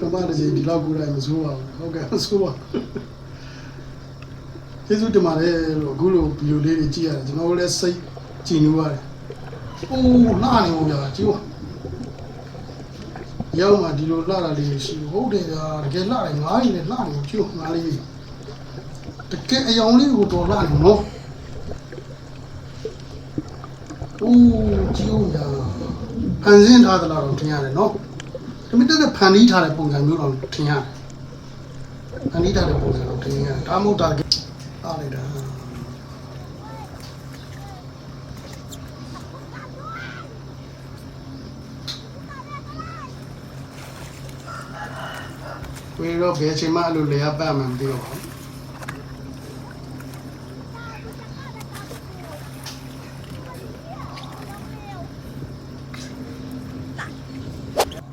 ကမ္ဘာတကြီးဒီလောက်ကူတိုင်းမစိုးပါဘူးဟုတ်ကဲ့မစိုးပါဘူးကျေးဇူးတင်ပါတယ်လို့အခုလိုဗီဒီယိုလေးတွေကြည့်ရတယ်ကျွန်တော်တို့လည်းစိတ်ကြည်နူးရတယ်အိုးလှနေဘူးဗျာကြည့်ပါရောက်မှဒီလိုလှတာလေးရှိဘူးဟုတ်တယ်ဗျာတကယ်လှတယ်ငါးကြီးလည်းလှနေဘူးကြည့်ငါးလေးတကယ်အယောင်လေးကိုတော်လှနေနော်။အိုးကြည့်ဦးညာ ဖန်ဆင်းထားသလားတော့ထင်ရတယ်နော်။ဒီမိတက်တဲ့ဖန်တီးထားတဲ့ပုံစံမျိုးတော့ထင်ရတယ်။ဖန်တီးထားတဲ့ပုံစံတော့ထင်ရတယ်။ဒါမှမဟုတ်တာကအားလိုက်တာ။ဝေတော့ဘယ်ချိန်မှအဲ့လိုလေရပတ်မှမသိတော့ပါဘူး။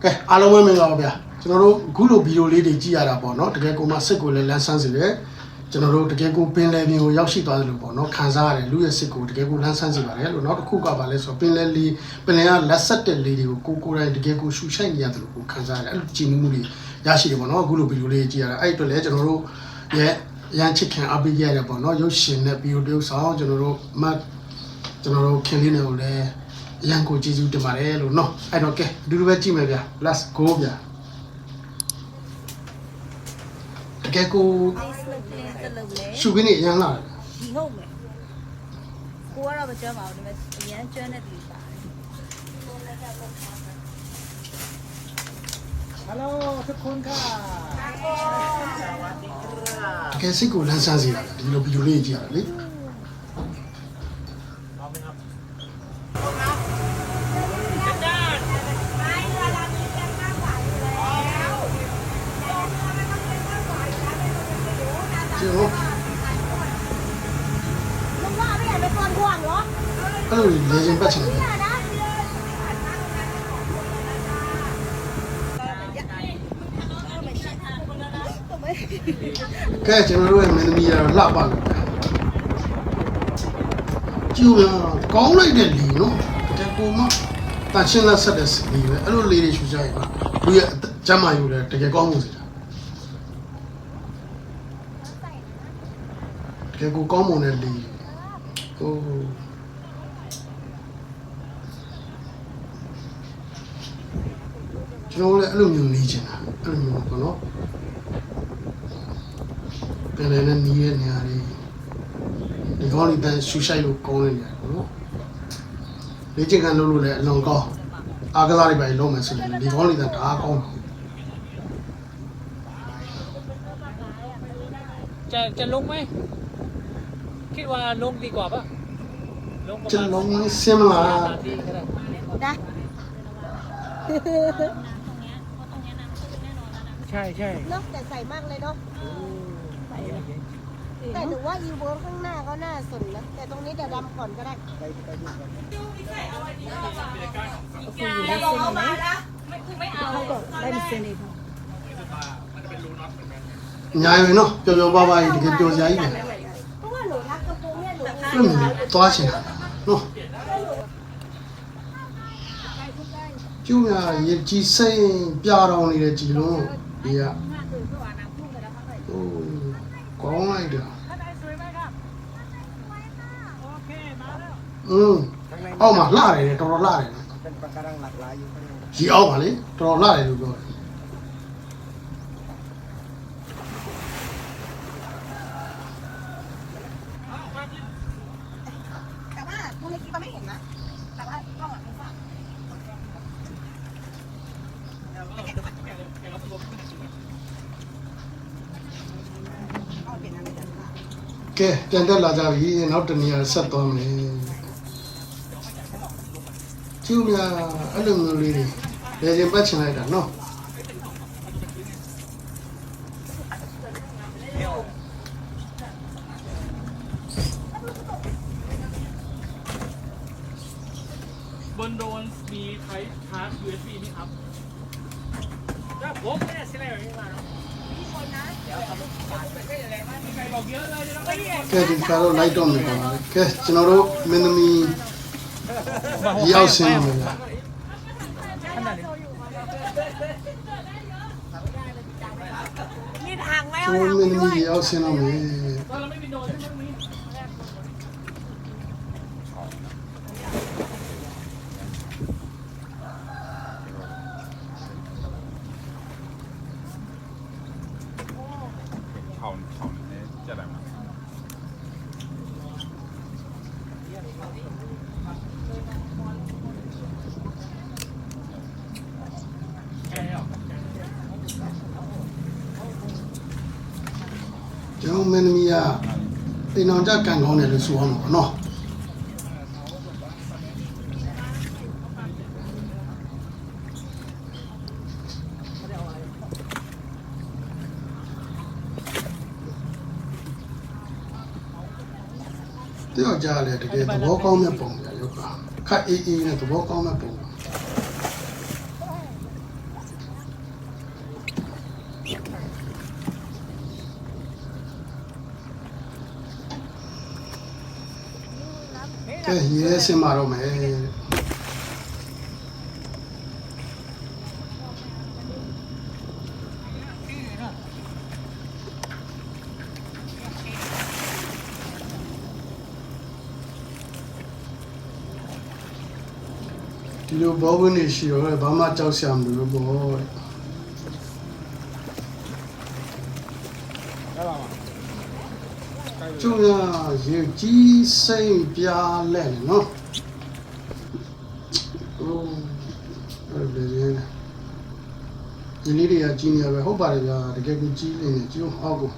ကဲအားလုံးပဲမင်္ဂလာပါဗျာကျွန်တော်တို့အခုလိုဗီဒီယိုလေးတွေကြည့်ရတာပေါ့နော်တကယ်ကိုမှစိတ်ကိုလည်းလန်းဆန်းစေတယ်ကျွန်တော်တို့တကယ်ကိုပင်လယ်ပြင်ကိုရောက်ရှိသွားတယ်လို့ပေါ့နော်ခံစားရတယ်လူရဲ့စိတ်ကိုတကယ်ကိုလန်းဆန်းစေပါတယ်လို့နောက်တစ်ခုကပါလဲဆိုတော့ပင်လယ်လေးပင်လယ်ကလက်ဆက်တဲ့လေးတွေကိုကိုကိုယ်တိုင်တကယ်ကိုရှူရှိုက်နေရတယ်လို့ကိုခံစားရတယ်အဲ့လိုကြည်နူးမှုတွေရရှိတယ်ပေါ့နော်အခုလိုဗီဒီယိုလေးကြည့်ရတာအဲ့အတွက်လည်းကျွန်တော်တို့ရဲ့ရန်ချစ်ခင်အပိရတယ်ပေါ့နော်ရုပ်ရှင်နဲ့ဗီဒီယိုတရုပ်ဆောင်ကျွန်တော်တို့မတ်ကျွန်တော်တို့ခင်လေးတွေကိုလည်း အရန်ကိုကျေးဇူးတင်ပါတယ်လို့နော်အဲ့တော့ကဲအတူတူပဲကြည့်မယ်ဗျာ let's go ဗျာတကယ်ကို ဒီစလပ်လေးစလပ်လေး ရှုခင်းနေအရန်လာတယ် ဒီဟုတ်မယ်ကိုကတော့မကျွမ်းပါဘူးဒါပေမဲ့အရန်ကျွမ်းတဲ့သူပါတယ် ฮัลโหลทุกคนค่ะ တကယ်စိတ်ကိုလန်းဆန်းစေတာဗျာဒီလိုဗီဒီယိုလေးကြည့်ရတာလေ အဲ့လိုလေရင်ပတ်ချင်တယ်ကဲကျွန်တော်တို့ရဲ့မင်းသမီးကတော့လှပလို့ကျူလာကောင်းလိုက်တဲ့လီနော်တကူမတန်ရှင်းလက်ဆက်တဲ့စီပဲအဲ့လိုလေးတွေရှူကြရင်ကသူရဲ့ကျမ်းမာယူတယ်တကယ်ကောင်းမှုစီတာတကယ်ကိုကောင်းမွန်တဲ့လီဟို ကျွန်တော်လည်းအဲ့လိုမျိုးနေချင်တာအဲ့လိုမျိုးပေါ့နော် ပြန်လည်းနဲ့နီးရဲ့နေရာလေးဒီကောင်းလေးတန်းရှူရှိုက်လို့ကောင်းတဲ့နေရာပေါ့နော်လေ့ကျင့်ခန်းလုပ်လို့လည်းအလွန်ကောင်းအားကစားတွေပဲလုပ်မယ်ဆိုရင်ဒီကောင်းလေးတန်းဒါကောင်း จะจะลงไหมคิดว่าลงดีกว่าปะลงประ ကျွန် มาณ တော်လုံးစင်မလား นาทีก็ได้ นะ ใช่ใช่ เนาะแต่ใส่มากเลยเนาะแต่หนูว่าอีโวข้างหน้าก็น่าสนนะแต่ตรงนี้เดี๋ยวดำก่อนก็ได้ ได้มีเซนอีก ညာရယ်နော်ပျော်ပျော်ပါပါကြီးတကယ်ပျော်စရာကြီးပဲ เพราะว่าหนูรักกระโปรงเนี่ยหนู အဲ့လိုမျိုးသွားချင်တာနော်ကျူးများရေကြီးစိမ့်ပြတော်နေတဲ့ကြည်လုံး တွေကဟိုကောင်းလိုက်တာอืมအောက်မှာလှတယ်တော်တော်လှတယ်ဒီအောက်ပါလေတော်တော်လှတယ်လို့ပြောတယ် ကဲပြန်တက်လာကြပြီနောက်တနေရာဆက်သွားမယ်ကျူးများအဲ့လိုမျိုးလေးတွေလေရင်ပတ်ချင်လိုက်တာနော် บนโดนมีไทชาร์จ USB ไหมครับถ้าผมไม่ได้เสียอะไรมาเนาะ ကဲဒီကတော့ light တော့နေပါလားကဲကျွန်တော်တို့မင်းသမီးရောက်စင်းမလားนี่ทางไม่เอา ကျွန်တော်တို့မင်းသမီးရောက်စင်းတော့မယ် မင်းသမီးကတင်အောင်ကြကန်ကောင်းတယ်လို့ဆိုအောင်ပေါ့နော်တယောက်ကြားလေတကယ်သဘောကောင်းတဲ့ပုံပြရုပ်ကခက်အေးအေးနဲ့သဘောကောင်းတဲ့ပုံ ကဲရဲစင်မာတော့မယ်ဒီလိုဘောဘင်းနေရှိတော့ဘာမှကြောက်စရာမလိုဘူးပေါ့ ကျုံရရေကြီးစိမ့်ပြားလဲ့နော်โอ้အဲ့ဒါလေဒီလေးတွေကကြီးနေရပဲဟုတ်ပါတယ်ဗျာတကယ်ကိုကြီးနေတယ်ကျုံအောက်ကို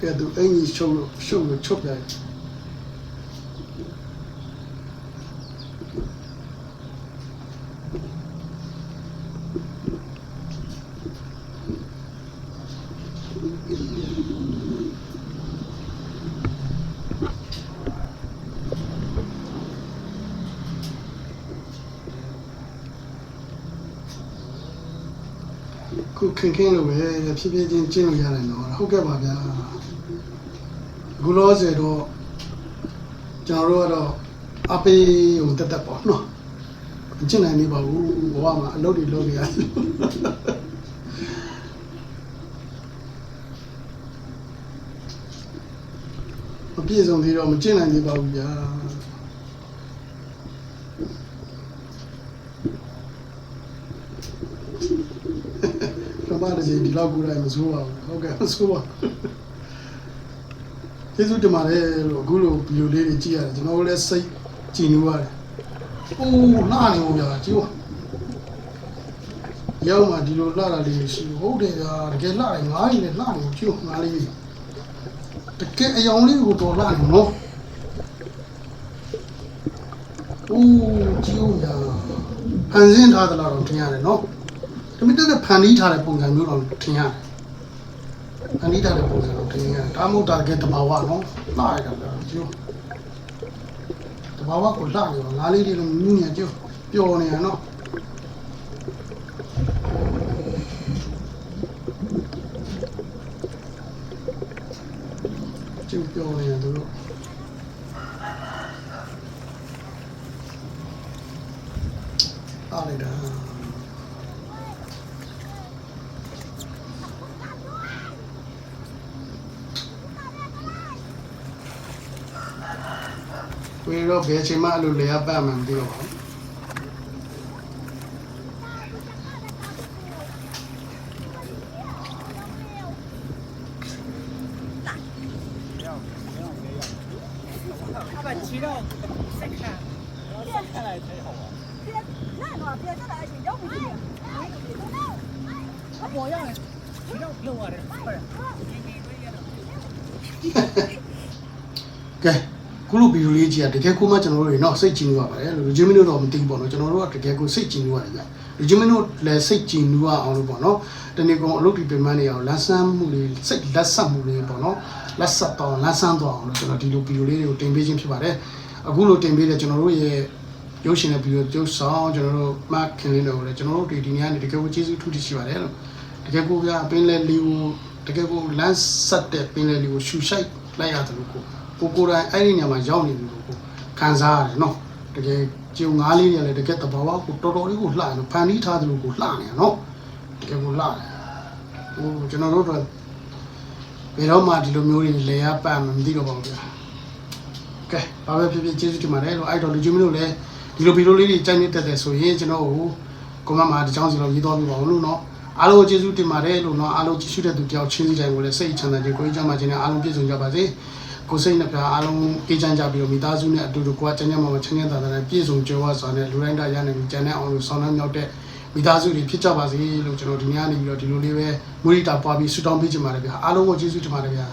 ကဲသူအင်ကြီးရှုပ်လို့ရှုပ်လို့ချုပ်ပြလိုက် ခုခင်ခင်လို့ပဲဖြည်းဖြည်းချင်းကျင်းလို့ရတယ်နော်ဟုတ်ကဲ့ပါဗျာအခုလောဆယ်တော့ကျွန်တော်တို့ကတော့အပေးဟိုတက်တက်ပေါ့နော်မကျင့်နိုင်နေပါဘူးဘဝမှာအလုပ်တွေလုပ်နေရတယ်မပြည့်စုံသေးတော့မကျင့်နိုင်သေးပါဘူးဗျာပထမ တစ်ချိန်ဒီလောက်ကိုယ်တိုင်မစိုးပါဘူးဟုတ်ကဲ့မစိုးပါဘူးကျေးဇူးတင်ပါတယ်လို့အခုလိုဗီဒီယိုလေးတွေကြည့်ရတယ်ကျွန်တော်တို့လည်းစိတ်ကြည်နူးရတယ်အိုးလှနေဘူးဗျာကြည့်ပါရောက်မှဒီလိုလှတာလေးရှိဟုတ်တယ်ဗျာတကယ်လှတယ်ငားရင်လည်းလှနေကြည့်ငားလေးတကယ်အယောင်လေးကိုတော်လှနေနော်အိုးကြည့်ဦးဗျာဖန်ဆင်းထားသလားတော့ထင်ရတယ်နော် တမင်တက်ဖန်တီးထားတဲ့ပုံစံမျိုးတော့ထင်ရတယ်။ဖန်တီးထားတဲ့ပုံစံတော့ထင်ရတယ်။ဒါမှမဟုတ်တာတကယ်တဘာဝနော်။လှရတာပဲကျိုး။တဘာဝကိုလှနေတော့ငါးလေးတွေလည်းမြူးနေကျိုးပျော်နေရနော်။ကျိုးပျော်နေရသူတို့အားလိုက်တာ ဝေတော့ဘယ်အချိန်မှအဲ့လိုလေရပတ်မှမသိတော့ပါဘူး 他把骑到再看，然后再看来才好玩。他模样呢？骑到不用我的，不是。 ခုလိုဗီဒီယိုလေးကြီးကတကယ်ကိုမှကျွန်တော်တို့တွေနော်စိတ်ကြည်နူးရပါတယ်လူချင်းမင်းတို့တော့မသိဘူးပေါ့နော်ကျွန်တော်တို့ကတကယ်ကိုစိတ်ကြည်နူးရတယ်ကြာလူချင်းမင်းတို့လည်းစိတ်ကြည်နူးရအောင်လို့ပေါ့နော်တနေ့ကောင်အလုပ်ဒီပင်မနေအောင်လမ်းဆန်းမှုလေးစိတ်လက်ဆက်မှုလေးပေါ့နော်လက်ဆက်တော့လမ်းဆန်းတော့အောင်လို့ကျွန်တော်ဒီလိုဗီဒီယိုလေးတွေကိုတင်ပေးခြင်းဖြစ်ပါတယ်အခုလိုတင်ပေးတဲ့ကျွန်တော်တို့ရဲ့ရုပ်ရှင်နဲ့ဗီဒီယိုပြုဆောင်ကျွန်တော်တို့ mark ခင်လေးတွေကိုလည်းကျွန်တော်တို့ဒီဒီနေ့ကနေတကယ်ကိုကျေးဇူးထူးတင်ရှိပါတယ်လို့တကယ်ကိုပြအပင်လေးလေးကိုတကယ်ကိုလမ်းဆက်တဲ့ပင်လေးလေးကိုရှူရှိုက်လိုက်ရတယ်လို့ကို ကိုကိုယ်တိုင်အဲ့ဒီနေရာမှာရောက်နေပြီလို့ကိုခံစားရတယ်နော်တကယ်ကြုံငါးလေးတွေလည်းတကယ်တဘာဝကိုတော်တော်လေးကိုလှတယ်ဖန်တီးထားတယ်လို့ကိုလှနေရနော်တကယ်ကိုလှတယ်ဟိုကျွန်တော်တို့တော့ဘယ်တော့မှဒီလိုမျိုးတွေလေရပတ်မှမသိတော့ပါဘူးဗျာကဲဘာပဲဖြစ်ဖြစ်ကျေးဇူးတင်ပါတယ်လို့အဲ့တော့လူကြီးမလို့လည်းဒီလိုဗီဒီယိုလေးတွေကြိုက်နေတတ်တယ်ဆိုရင်ကျွန်တော်ကိုကွန်မန့်မှာဒီချောင်းစီလောက်ရေးသွားပြပါဦးလို့နော်အားလုံးကျေးဇူးတင်ပါတယ်လို့နော်အားလုံးကြည့်ရှုတဲ့သူတယောက်ချင်းစီတိုင်းကိုလည်းစိတ်ချမ်းသာခြင်းကိုယ်ကြမ်းမှခြင်းနဲ့အားလုံးပြည့်စုံကြပါစေ ကိုယ်စိတ်နှပြအားလုံးအေးချမ်းကြပြီးတော့မိသားစုနဲ့အတူတူကိုယ်ကချမ်းချမ်းသာချမ်းချမ်းသာသာနဲ့ပြည့်စုံကြွယ်ဝစွာနဲ့လူတိုင်းတိုင်းရနိုင်ပြီးကျန်တဲ့အောင်လို့ဆောင်းနှမ်းမြောက်တဲ့မိသားစုတွေဖြစ်ကြပါစေလို့ကျွန်တော်ဒီနေ့ကနေပြီးတော့ဒီလိုလေးပဲမူရိတာပွားပြီးဆုတောင်းပေးချင်ပါတယ်ဗျာအားလုံးကိုကျေးဇူးတင်ပါတယ်ဗျာ